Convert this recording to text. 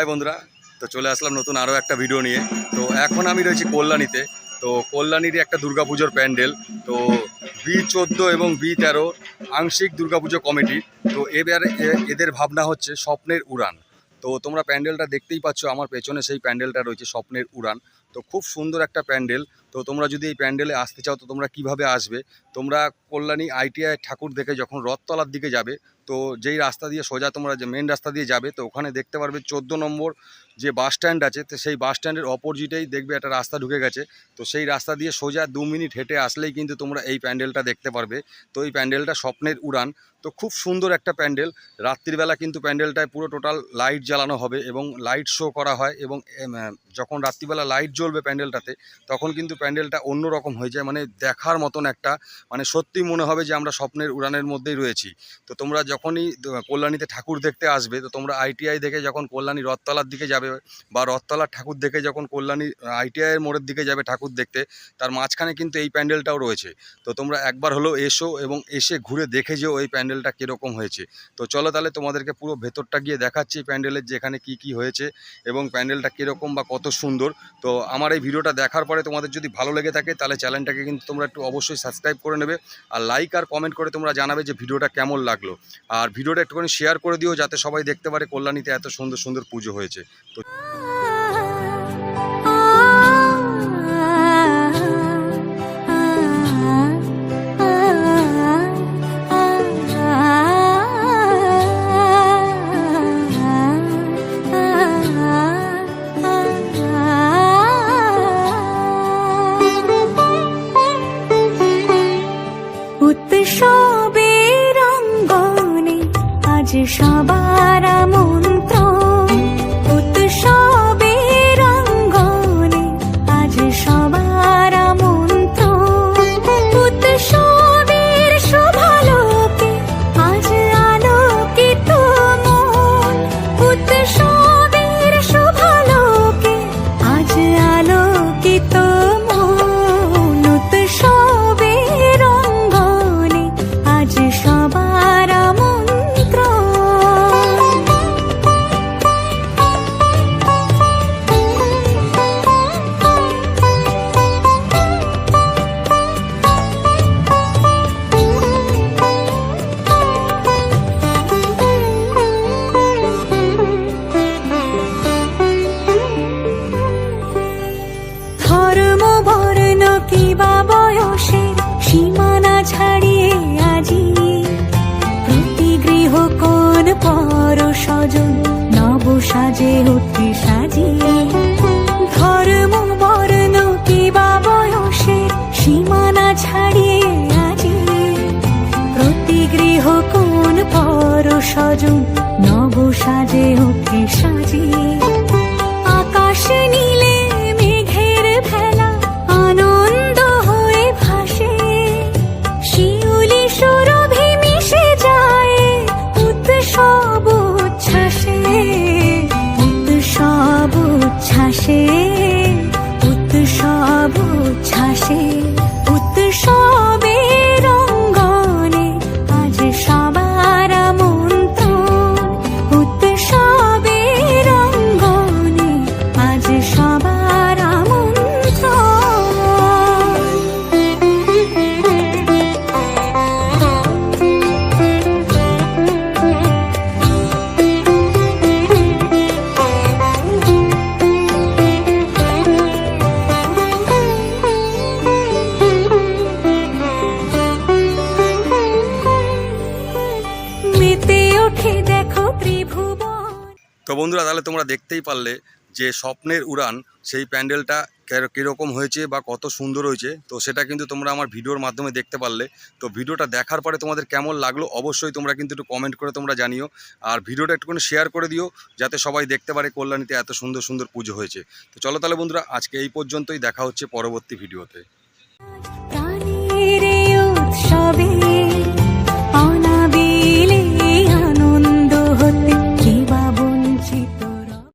High বন্ধুরা, তো চলে আসলাম নতুন আরও একটা ভিডিও নিয়ে। তো এখন আমি রয়েছি কল্যাণীতে। তো কল্যাণীরই একটা দুর্গাপুজোর প্যান্ডেল, তো বি চোদ্দ এবং বি তেরো আংশিক দুর্গাপুজো কমিটি। তো এবার এদের ভাবনা হচ্ছে স্বপ্নের উড়ান। তো তোমরা প্যান্ডেলটা দেখতেই পাচ্ছ, আমার পেছনে সেই প্যান্ডেলটা রয়েছে স্বপ্নের উড়ান। তো খুব সুন্দর একটা প্যান্ডেল তো তোমরা যদি এই প্যান্ডেলে আসতে চাও, তো তোমরা কীভাবে আসবে? তোমরা কল্যাণী আইটিআই ঠাকুর দেখে যখন রথতলার দিকে যাবে, তো যেই রাস্তা দিয়ে সোজা তোমরা যে মেন রাস্তা দিয়ে যাবে, তো ওখানে দেখতে পারবে চোদ্দ নম্বর যে বাস স্ট্যান্ড আছে, তো সেই বাস স্ট্যান্ডের অপোজিটেই দেখবে একটা রাস্তা ঢুকে গেছে। তো সেই রাস্তা দিয়ে সোজা দু মিনিট হেঁটে আসলেই কিন্তু তোমরা এই প্যান্ডেলটা দেখতে পারবে। তো এই প্যান্ডেলটা স্বপ্নের উড়ান। তো খুব সুন্দর একটা প্যান্ডেল। রাত্রিবেলা কিন্তু প্যান্ডেলটায় পুরো টোটাল লাইট জ্বালানো হবে এবং লাইট শো করা হয় এবং যখন রাত্রিবেলা লাইট জ্বলবে প্যান্ডেলটাতে, তখন কিন্তু প্যান্ডেলটা অন্যরকম হয়ে যায় মানে দেখার মতন একটা মানে সত্যি মনে হবে যে আমরা স্বপ্নের উড়ানের মধ্যেই রয়েছি। তো তোমরা যখনই কল্যাণীতে ঠাকুর দেখতে আসবে, তো তোমরা আইটিআই দেখে যখন কল্যাণী রথতলার দিকে যাবে, বা রথতলার ঠাকুর দেখে যখন কল্যাণী আইটিআই এর মোড়ের দিকে যাবে ঠাকুর দেখতে, তার মাঝখানে কিন্তু এই প্যান্ডেলটাও রয়েছে। তো তোমরা একবার হলেও এসো এবং এসে ঘুরে দেখে যেও এই প্যান্ডেলটা কীরকম হয়েছে। তো চলো তাহলে তোমাদেরকে পুরো ভেতরটা গিয়ে দেখাচ্ছি প্যান্ডেলের যে এখানে কী কী হয়েছে এবং প্যান্ডেলটা কীরকম বা কত সুন্দর। তো আমার এই ভিডিওটা দেখার পরে তোমাদের যদি ভালো লেগে থাকে, তাহলে চ্যানেলটাকে কিন্তু তোমরা একটু অবশ্যই সাবস্ক্রাইব করে নেবে আর লাইক আর কমেন্ট করে তোমরা জানাবে যে ভিডিওটা কেমন লাগল। আর ভিডিওটা একটুখানি শেয়ার করে দিও, যাতে সবাই দেখতে পারে কল্যাণীতে এত সুন্দর সুন্দর পুজো হয়েছে। তো সবার মন্ত্র সাজে অতি সাজিয়ে, ধর্ম বর্ণ কিবা বয়সে সীমানা ছাড়িয়ে আজি প্রতি গৃহ কোন পর সজন নব সাজে অতি সাজিয়ে। তো বন্ধুরা, তাহলে তোমরা দেখতেই পারলে যে স্বপ্নের উড়ান সেই প্যান্ডেলটা কীরকম হয়েছে বা কত সুন্দর হয়েছে। তো সেটা কিন্তু তোমরা আমার ভিডিওর মাধ্যমে দেখতে পারলে। তো ভিডিওটা দেখার পরে তোমাদের কেমন লাগল অবশ্যই তোমরা কিন্তু একটু কমেন্ট করে তোমরা জানিও। আর ভিডিওটা একটুখানি শেয়ার করে দিও, যাতে সবাই দেখতে পারে কল্যাণীতে এত সুন্দর সুন্দর পুজো হয়েছে। তো চলো তাহলে বন্ধুরা, আজকে এই পর্যন্তই, দেখা হচ্ছে পরবর্তী ভিডিওতে।